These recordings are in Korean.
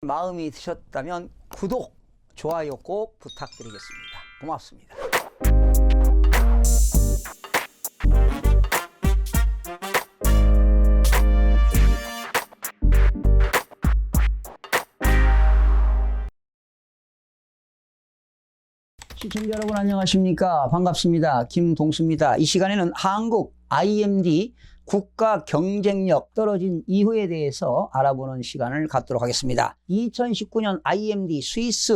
마음이 드셨다면 구독, 좋아요 꼭 부탁드리겠습니다. 고맙습니다. 시청자 여러분 안녕하십니까 반갑습니다 김동수입니다 이 시간에는 한국 IMD 국가 경쟁력 떨어진 이유에 대해서 알아보는 시간을 갖도록 하겠습니다 2019년 IMD 스위스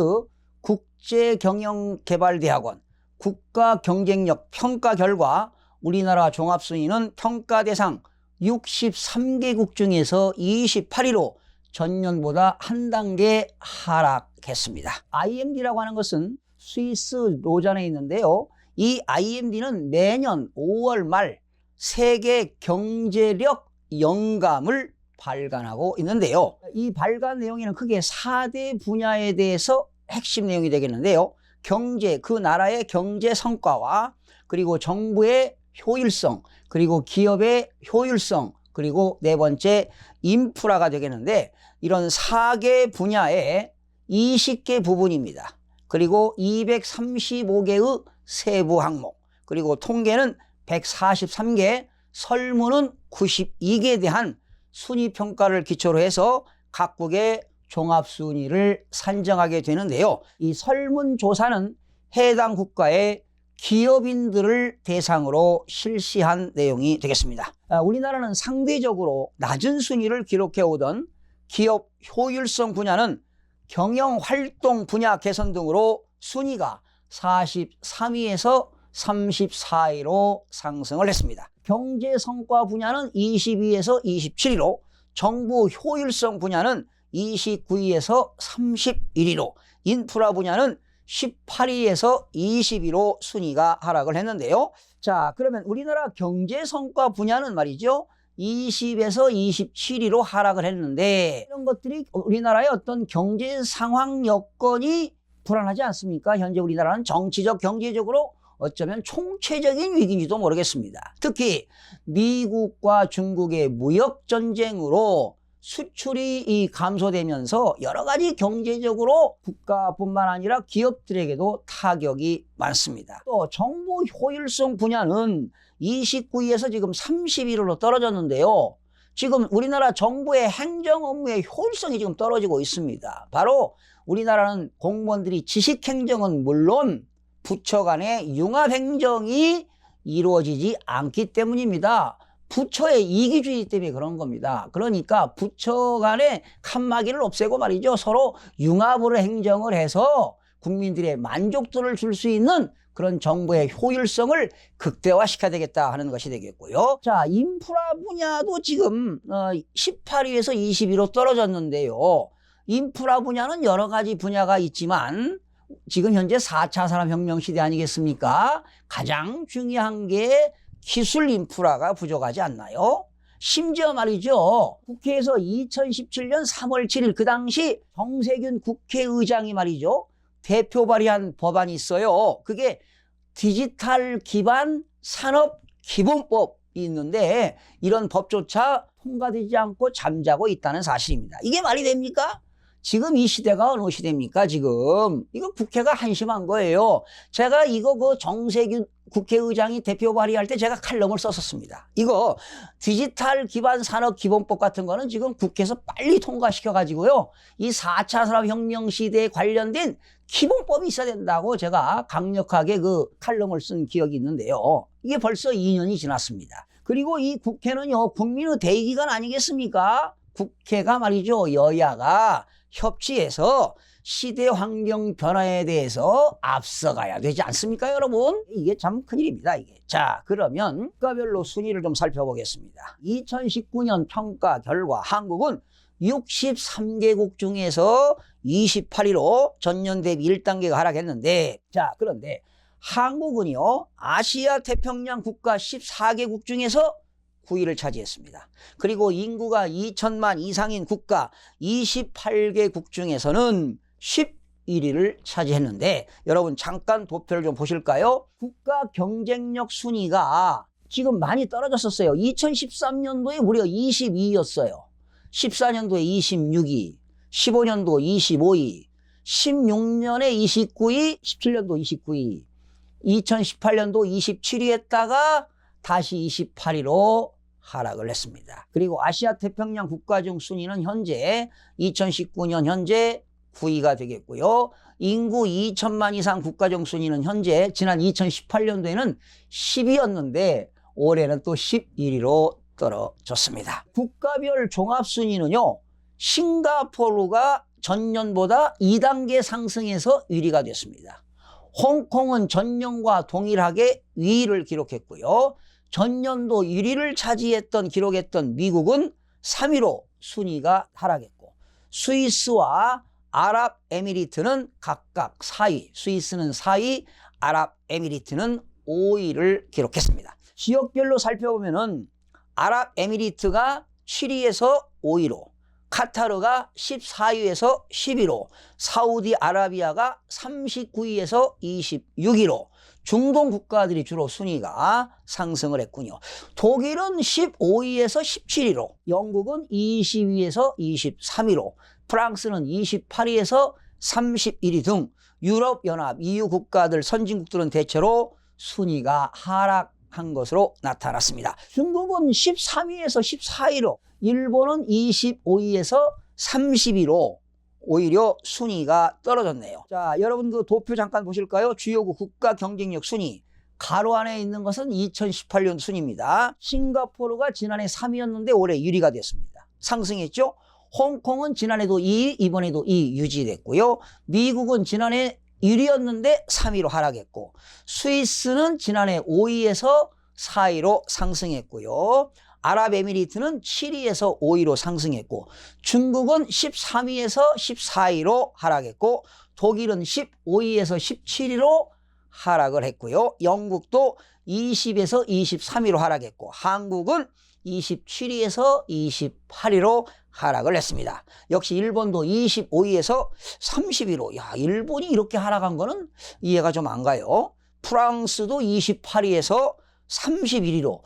국제경영개발대학원 국가 경쟁력 평가 결과 우리나라 종합순위는 평가 대상 63개국 중에서 28위로 전년보다 한 단계 하락했습니다. IMD라고 하는 것은 스위스 로잔에 있는데요. 이 IMD는 매년 5월 말 세계 경제력 영감을 발간하고 있는데요. 이 발간 내용에는 크게 4대 분야에 대해서 핵심 내용이 되겠는데요. 경제, 그 나라의 경제 성과와 그리고 정부의 효율성, 그리고 기업의 효율성, 그리고 네 번째 인프라가 되겠는데 이런 4개 분야의 20개 부분입니다. 그리고 235개의 세부 항목, 그리고 통계는 143개, 설문은 92개에 대한 순위 평가를 기초로 해서 각국의 종합 순위를 산정하게 되는데요. 이 설문 조사는 해당 국가의 기업인들을 대상으로 실시한 내용이 되겠습니다. 아, 우리나라는 상대적으로 낮은 순위를 기록해 오던 기업 효율성 분야는 경영 활동 분야 개선 등으로 순위가 43위에서 34위로 상승을 했습니다. 경제 성과 분야는 22에서 27위로 정부 효율성 분야는 29위에서 31위로 인프라 분야는 18위에서 20위로 순위가 하락을 했는데요. 자, 그러면 우리나라 경제 성과 분야는 말이죠. 20에서 27위로 하락을 했는데 이런 것들이 우리나라의 어떤 경제 상황 여건이 불안하지 않습니까? 현재 우리나라는 정치적, 경제적으로 어쩌면 총체적인 위기인지도 모르겠습니다. 특히 미국과 중국의 무역 전쟁으로 수출이 이 감소되면서 여러 가지 경제적으로 국가뿐만 아니라 기업들에게도 타격이 많습니다. 또 정부 효율성 분야는 29위에서 지금 31위로 떨어졌는데요. 지금 우리나라 정부의 행정 업무의 효율성이 지금 떨어지고 있습니다. 바로 우리나라는 공무원들이 지식 행정은 물론 부처 간의 융합행정이 이루어지지 않기 때문입니다. 부처의 이기주의 때문에 그런 겁니다. 그러니까 부처 간의 칸막이를 없애고 말이죠. 서로 융합으로 행정을 해서 국민들의 만족도를 줄 수 있는 그런 정부의 효율성을 극대화시켜야 되겠다 하는 것이 되겠고요. 자, 인프라 분야도 지금 18위에서 20위로 떨어졌는데요. 인프라 분야는 여러 가지 분야가 있지만 지금 현재 4차 산업혁명 시대 아니겠습니까? 가장 중요한 게 기술 인프라가 부족하지 않나요? 심지어 말이죠. 국회에서 2017년 3월 7일 그 당시 정세균 국회의장이 말이죠. 대표 발의한 법안이 있어요. 그게 디지털 기반 산업 기본법이 있는데 이런 법조차 통과되지 않고 잠자고 있다는 사실입니다. 이게 말이 됩니까? 지금 이 시대가 어느 시대입니까, 지금? 이거 국회가 한심한 거예요. 제가 이거 그 정세균 국회의장이 대표 발의할 때 제가 칼럼을 썼었습니다. 이거 디지털 기반 산업 기본법 같은 거는 지금 국회에서 빨리 통과시켜 가지고요. 이 4차 산업혁명 시대에 관련된 기본법이 있어야 된다고 제가 강력하게 그 칼럼을 쓴 기억이 있는데요. 이게 벌써 2년이 지났습니다. 그리고 이 국회는요, 국민의 대기관 아니겠습니까? 국회가 말이죠, 여야가 협치해서 시대 환경 변화에 대해서 앞서가야 되지 않습니까, 여러분? 이게 참 큰일입니다, 이게. 자, 그러면 국가별로 순위를 좀 살펴보겠습니다. 2019년 평가 결과 한국은 63개국 중에서 28위로 전년 대비 1단계가 하락했는데, 자, 그런데 한국은요, 아시아 태평양 국가 14개국 중에서 9위를 차지했습니다. 그리고 인구가 2천만 이상인 국가 28개국 중에서는 11위를 차지했는데 여러분 잠깐 도표를 좀 보실까요? 국가 경쟁력 순위가 지금 많이 떨어졌었어요. 2013년도에 무려 22위였어요. 14년도에 26위, 15년도 25위, 16년에 29위, 17년도 29위, 2018년도 27위 했다가 다시 28위로 하락을 했습니다. 그리고 아시아 태평양 국가 중 순위는 현재 2019년 현재 9위가 되겠고요. 인구 2천만 이상 국가 중 순위는 현재 지난 2018년도에는 10위였는데 올해는 또 11위로 떨어졌습니다. 국가별 종합 순위는요. 싱가포르가 전년보다 2단계 상승해서 1위가 됐습니다. 홍콩은 전년과 동일하게 2위를 기록했고요. 전년도 1위를 차지했던 기록했던 미국은 3위로 순위가 하락했고 스위스와 아랍에미리트는 각각 4위, 스위스는 4위, 아랍에미리트는 5위를 기록했습니다. 지역별로 살펴보면은 아랍에미리트가 7위에서 5위로, 카타르가 14위에서 10위로, 사우디아라비아가 39위에서 26위로 중동 국가들이 주로 순위가 상승을 했군요. 독일은 15위에서 17위로, 영국은 20위에서 23위로, 프랑스는 28위에서 31위 등 유럽연합 EU 국가들 선진국들은 대체로 순위가 하락한 것으로 나타났습니다. 중국은 13위에서 14위로, 일본은 25위에서 30위로 오히려 순위가 떨어졌네요. 자, 여러분 그 도표 잠깐 보실까요? 주요국 국가 경쟁력 순위. 가로 안에 있는 것은 2018년 순위입니다. 싱가포르가 지난해 3위였는데 올해 1위가 됐습니다. 상승했죠? 홍콩은 지난해도 2위, 이번에도 2위 유지됐고요. 미국은 지난해 1위였는데 3위로 하락했고, 스위스는 지난해 5위에서 4위로 상승했고요. 아랍에미리트는 7위에서 5위로 상승했고 중국은 13위에서 14위로 하락했고 독일은 15위에서 17위로 하락을 했고요. 영국도 20에서 23위로 하락했고 한국은 27위에서 28위로 하락을 했습니다. 역시 일본도 25위에서 30위로 야 일본이 이렇게 하락한 거는 이해가 좀 안 가요. 프랑스도 28위에서 31위로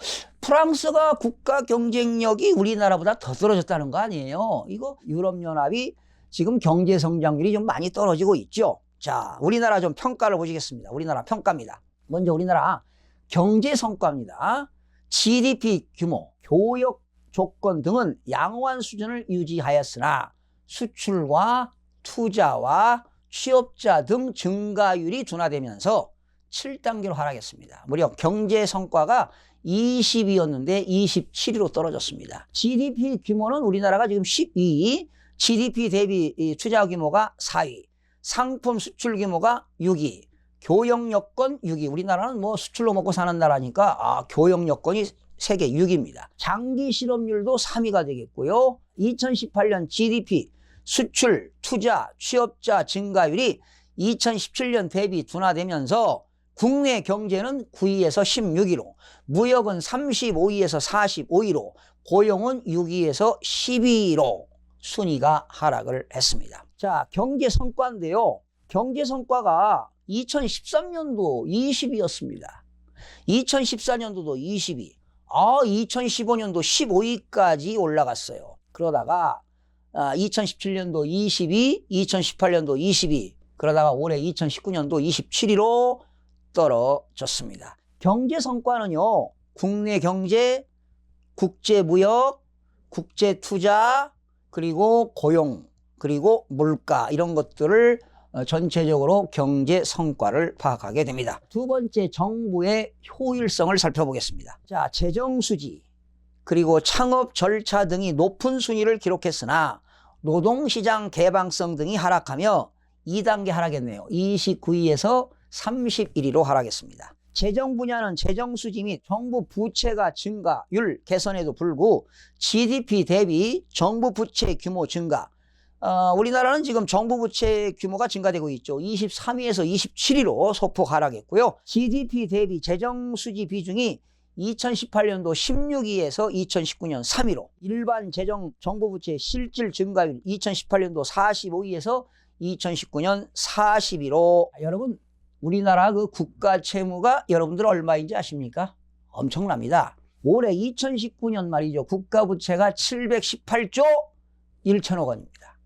프랑스가 국가 경쟁력이 우리나라보다 더 떨어졌다는 거 아니에요. 이거 유럽연합이 지금 경제 성장률이 좀 많이 떨어지고 있죠. 자, 우리나라 좀 평가를 보시겠습니다. 우리나라 평가입니다. 먼저 우리나라 경제 성과입니다. GDP 규모, 교역 조건 등은 양호한 수준을 유지하였으나 수출과 투자와 취업자 등 증가율이 둔화되면서 7단계로 하락했습니다. 무려 경제 성과가 20위였는데 27위로 떨어졌습니다. GDP 규모는 우리나라가 지금 12위, GDP 대비 투자 규모가 4위, 상품 수출 규모가 6위, 교역 여건 6위. 우리나라는 뭐 수출로 먹고 사는 나라니까 아, 교역 여건이 세계 6위입니다. 장기 실업률도 3위가 되겠고요. 2018년 GDP 수출, 투자, 취업자 증가율이 2017년 대비 둔화되면서 국내 경제는 9위에서 16위로, 무역은 35위에서 45위로, 고용은 6위에서 12위로 순위가 하락을 했습니다. 자, 경제 성과인데요. 경제 성과가 2013년도 20위였습니다. 2014년도도 20위, 아, 2015년도 15위까지 올라갔어요. 그러다가 아, 2017년도 22, 2018년도 22, 그러다가 올해 2019년도 27위로 떨어졌습니다. 경제 성과는요, 국내 경제, 국제 무역, 국제 투자, 그리고 고용, 그리고 물가 이런 것들을 어, 전체적으로 경제 성과를 파악하게 됩니다. 두 번째 정부의 효율성을 살펴보겠습니다. 자, 재정 수지 그리고 창업 절차 등이 높은 순위를 기록했으나 노동시장 개방성 등이 하락하며 2단계 하락했네요. 29위에서 31위로 하락했습니다. 재정 분야는 재정 수지 및 정부 부채가 증가율 개선에도 불구 GDP 대비 정부 부채 규모 증가 어, 우리나라는 지금 정부 부채 규모가 증가되고 있죠. 23위에서 27위로 소폭 하락했고요. GDP 대비 재정 수지 비중이 2018년도 16위에서 2019년 3위로 일반 재정 정부 부채 실질 증가율 2018년도 45위에서 2019년 40위로 여러분 우리나라 그 국가 채무가 여러분들 얼마인지 아십니까? 엄청납니다. 올해 2019년 말이죠. 국가 부채가 718조 1천억 원입니다.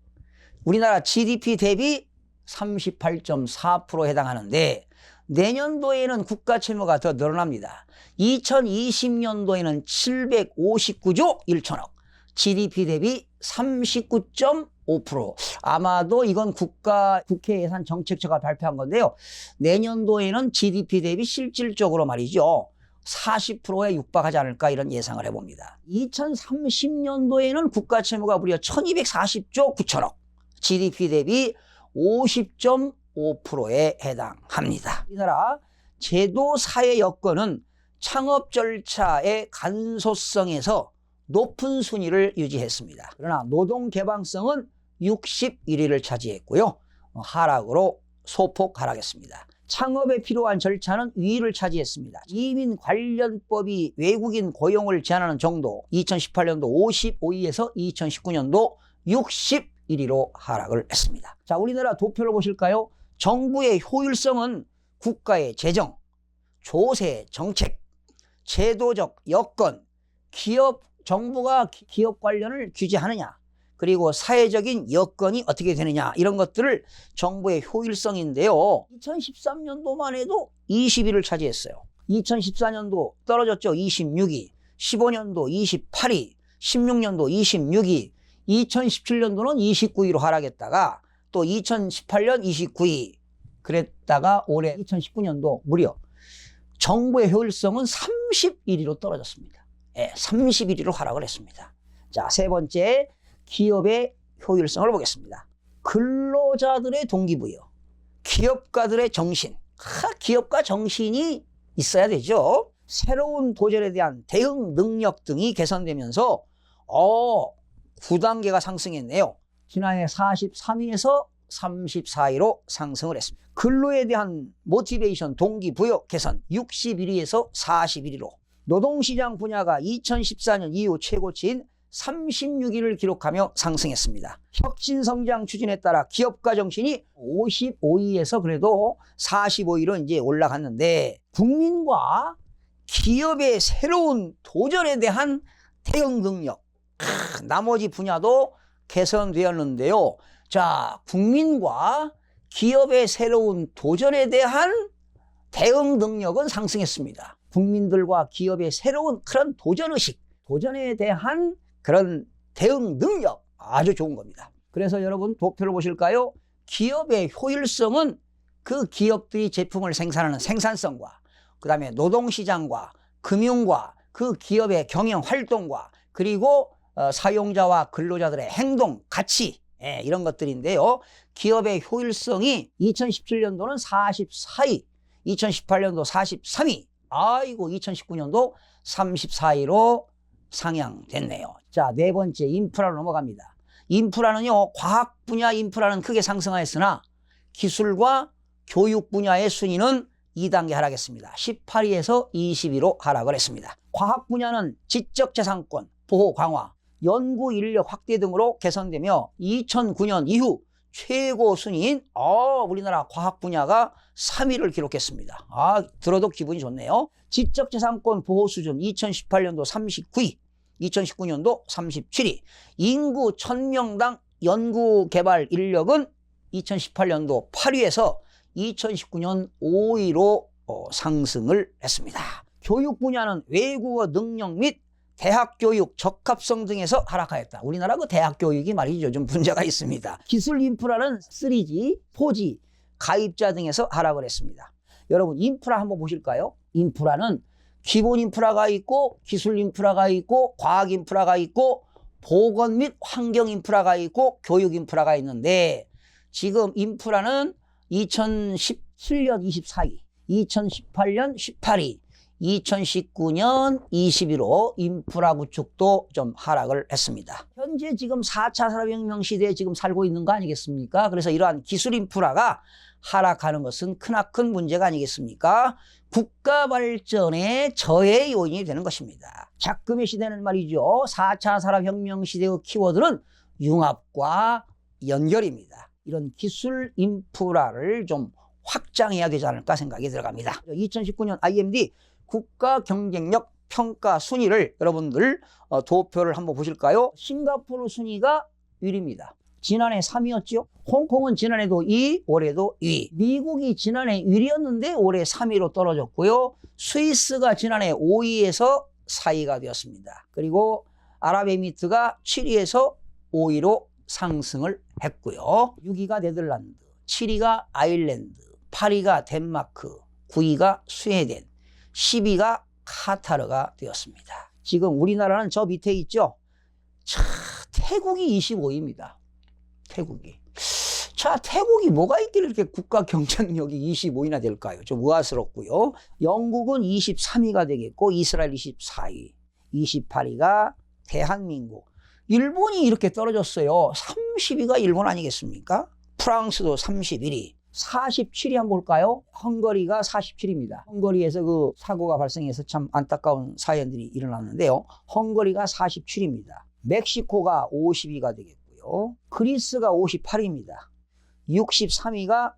우리나라 GDP 대비 38.4% 해당하는데 내년도에는 국가 채무가 더 늘어납니다. 2020년도에는 759조 1천억, GDP 대비 39.5% 아마도 이건 국가 국회 예산 정책처가 발표한 건데요. 내년도에는 GDP 대비 실질적으로 말이죠. 40%에 육박하지 않을까 이런 예상을 해봅니다. 2030년도에는 국가 채무가 무려 1240조 9천억, GDP 대비 50.5%에 해당합니다. 우리나라 제도 사회 여건은 창업 절차의 간소성에서 높은 순위를 유지했습니다. 그러나 노동 개방성은 61위를 차지했고요. 하락으로 소폭 하락했습니다. 창업에 필요한 절차는 2위를 차지했습니다. 이민 관련법이 외국인 고용을 제한하는 정도 2018년도 55위에서 2019년도 61위로 하락을 했습니다. 자, 우리나라 도표를 보실까요? 정부의 효율성은 국가의 재정, 조세, 정책, 제도적 여건, 기업, 정부가 기- 기업 관련을 규제하느냐, 그리고 사회적인 여건이 어떻게 되느냐, 이런 것들을 정부의 효율성인데요. 2013년도만 해도 20위를 차지했어요. 2014년도 떨어졌죠. 26위. 15년도 28위. 16년도 26위. 2017년도는 29위로 하락했다가 또 2018년 29위. 그랬다가 올해 2019년도 무려 정부의 효율성은 31위로 떨어졌습니다. 예, 31위로 하락을 했습니다. 자, 세 번째, 기업의 효율성을 보겠습니다. 근로자들의 동기부여, 기업가들의 정신, 하, 기업가 정신이 있어야 되죠. 새로운 도전에 대한 대응 능력 등이 개선되면서 어, 9단계가 상승했네요. 지난해 43위에서 34위로 상승을 했습니다. 근로에 대한 모티베이션 동기부여 개선 61위에서 41위로 노동시장 분야가 2014년 이후 최고치인 36위를 기록하며 상승했습니다. 혁신성장 추진에 따라 기업가 정신이 55위에서 그래도 45위로 이제 올라갔는데 국민과 기업의 새로운 도전에 대한 대응 능력 크, 나머지 분야도 개선되었는데요. 자, 국민과 기업의 새로운 도전에 대한 대응 능력은 상승했습니다. 국민들과 기업의 새로운 그런 도전의식, 도전에 대한 그런 대응 능력 아주 좋은 겁니다. 그래서 여러분 도표를 보실까요? 기업의 효율성은 그 기업들이 제품을 생산하는 생산성과 그 다음에 노동시장과 금융과 그 기업의 경영 활동과 그리고 어, 사용자와 근로자들의 행동, 가치 예, 이런 것들인데요. 기업의 효율성이 2017년도는 44위, 2018년도 43위, 아이고 2019년도 34위로 상향됐네요. 자, 네 번째 인프라로 넘어갑니다. 인프라는요, 과학 분야 인프라는 크게 상승하였으나 기술과 교육 분야의 순위는 2단계 하락했습니다. 18위에서 20위로 하락을 했습니다. 과학 분야는 지적재산권 보호 강화, 연구 인력 확대 등으로 개선되며 2009년 이후 최고 순위인 어, 우리나라 과학 분야가 3위를 기록했습니다. 아, 들어도 기분이 좋네요. 지적재산권 보호 수준 2018년도 39위, 2019년도 37위. 인구 1000명당 연구 개발 인력은 2018년도 8위에서 2019년 5위로 어, 상승을 했습니다. 교육 분야는 외국어 능력 및 대학 교육 적합성 등에서 하락하였다. 우리나라 그 대학 교육이 말이죠. 좀 문제가 있습니다. 기술 인프라는 3G, 4G 가입자 등에서 하락을 했습니다. 여러분 인프라 한번 보실까요? 인프라는 기본 인프라가 있고 기술 인프라가 있고 과학 인프라가 있고 보건 및 환경 인프라가 있고 교육 인프라가 있는데 지금 인프라는 2017년 24위, 2018년 18위, 2019년 21호 인프라 구축도 좀 하락을 했습니다. 현재 지금 4차 산업혁명 시대에 지금 살고 있는 거 아니겠습니까? 그래서 이러한 기술 인프라가 하락하는 것은 크나큰 문제가 아니겠습니까? 국가 발전의 저해 요인이 되는 것입니다. 작금의 시대는 말이죠. 4차 산업혁명 시대의 키워드는 융합과 연결입니다. 이런 기술 인프라를 좀 확장해야 되지 않을까 생각이 들어갑니다. 2019년 IMD 국가 경쟁력 평가 순위를 여러분들 어, 도표를 한번 보실까요? 싱가포르 순위가 1위입니다. 지난해 3위였죠. 홍콩은 지난해도 2, 올해도 2. 미국이 지난해 1위였는데 올해 3위로 떨어졌고요. 스위스가 지난해 5위에서 4위가 되었습니다. 그리고 아랍에미리트가 7위에서 5위로 상승을 했고요. 6위가 네덜란드, 7위가 아일랜드, 8위가 덴마크, 9위가 스웨덴, 10위가 카타르가 되었습니다. 지금 우리나라는 저 밑에 있죠? 자, 태국이 25위입니다. 태국이. 자, 태국이 뭐가 있길래 이렇게 국가 경쟁력이 25위나 될까요? 좀 의아스럽고요. 영국은 23위가 되겠고, 이스라엘 24위, 28위가 대한민국. 일본이 이렇게 떨어졌어요. 30위가 일본 아니겠습니까? 프랑스도 31위. 47위 한번 볼까요? 헝거리가 47위입니다. 헝거리에서 그 사고가 발생해서 참 안타까운 사연들이 일어났는데요. 헝거리가 47위입니다. 멕시코가 50위가 되겠고요. 그리스가 58위입니다. 63위가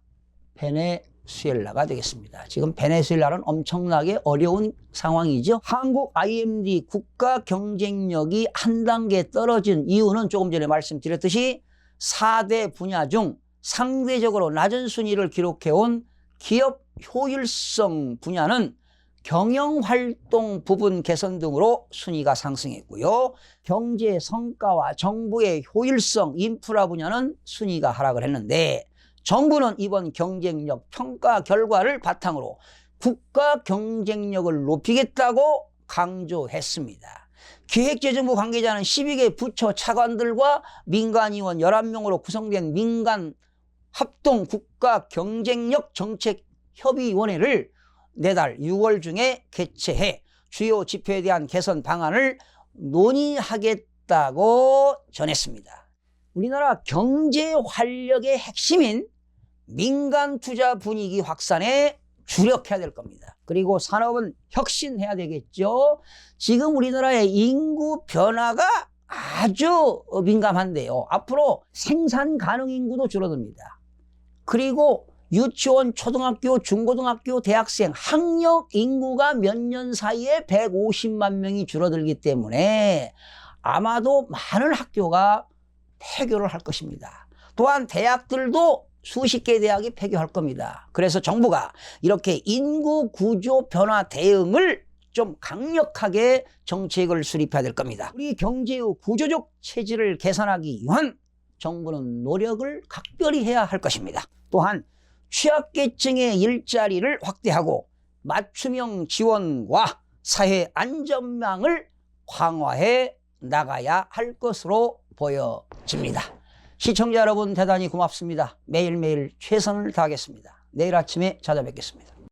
베네수엘라가 되겠습니다. 지금 베네수엘라는 엄청나게 어려운 상황이죠. 한국 IMD 국가 경쟁력이 한 단계 떨어진 이유는 조금 전에 말씀드렸듯이 4대 분야 중 상대적으로 낮은 순위를 기록해온 기업 효율성 분야는 경영활동 부분 개선 등으로 순위가 상승했고요. 경제 성과와 정부의 효율성, 인프라 분야는 순위가 하락을 했는데 정부는 이번 경쟁력 평가 결과를 바탕으로 국가 경쟁력을 높이겠다고 강조했습니다. 기획재정부 관계자는 12개 부처 차관들과 민간의원 11명으로 구성된 민간 합동 국가 경쟁력 정책 협의위원회를 내달 6월 중에 개최해 주요 지표에 대한 개선 방안을 논의하겠다고 전했습니다. 우리나라 경제 활력의 핵심인 민간 투자 분위기 확산에 주력해야 될 겁니다. 그리고 산업은 혁신해야 되겠죠. 지금 우리나라의 인구 변화가 아주 민감한데요. 앞으로 생산 가능 인구도 줄어듭니다. 그리고 유치원, 초등학교, 중고등학교, 대학생 학력 인구가 몇 년 사이에 150만 명이 줄어들기 때문에 아마도 많은 학교가 폐교를 할 것입니다. 또한 대학들도 수십 개 대학이 폐교할 겁니다. 그래서 정부가 이렇게 인구 구조 변화 대응을 좀 강력하게 정책을 수립해야 될 겁니다. 우리 경제의 구조적 체질을 개선하기 위한 정부는 노력을 각별히 해야 할 것입니다. 또한 취약계층의 일자리를 확대하고 맞춤형 지원과 사회 안전망을 강화해 나가야 할 것으로 보여집니다. 시청자 여러분 대단히 고맙습니다. 매일매일 최선을 다하겠습니다. 내일 아침에 찾아뵙겠습니다.